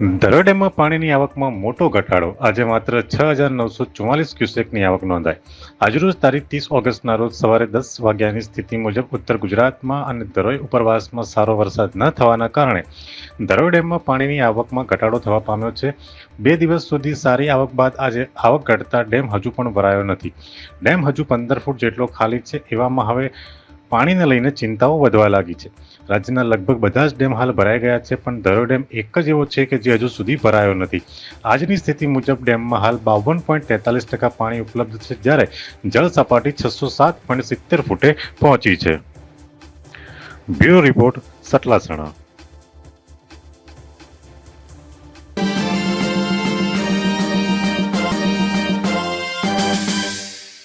ધરોઈ ડેમમાં પાણીની આવકમાં મોટો ઘટાડો. આજે માત્ર છ હજાર નવસો ચુમ્માલીસ ક્યુસેકની આવક નોંધાઈ. આજરોજ તારીખ ત્રીસ ઓગસ્ટના રોજ સવારે દસ વાગ્યાની સ્થિતિ મુજબ ઉત્તર ગુજરાતમાં અને દરોઈ ઉપરવાસમાં સારો વરસાદ ન થવાના કારણે દરોડેમમાં પાણીની આવકમાં ઘટાડો થવા પામ્યો છે. બે દિવસ સુધી સારી આવક બાદ આજે આવક ઘટતા ડેમ હજુ પણ ભરાયો નથી. ડેમ હજુ પંદર ફૂટ જેટલો ખાલી છે. એવામાં હવે પાણીને લઈને ચિંતાઓ વધવા લાગી છે. રાજ્યના લગભગ બધા જ ડેમ હાલ ભરાઈ ગયા છે, પણ ધરો ડેમ એક જ એવો છે કે જે હજુ સુધી ભરાયો નથી. આજની સ્થિતિ મુજબ ડેમમાં હાલ બાવન પોઈન્ટ તેતાલીસ ટકા પાણી ઉપલબ્ધ છે, જ્યારે જળ સપાટી છસો સાત પોઈન્ટ સિત્તેર ફૂટે પહોંચી છે. Bureau report, Satlasana.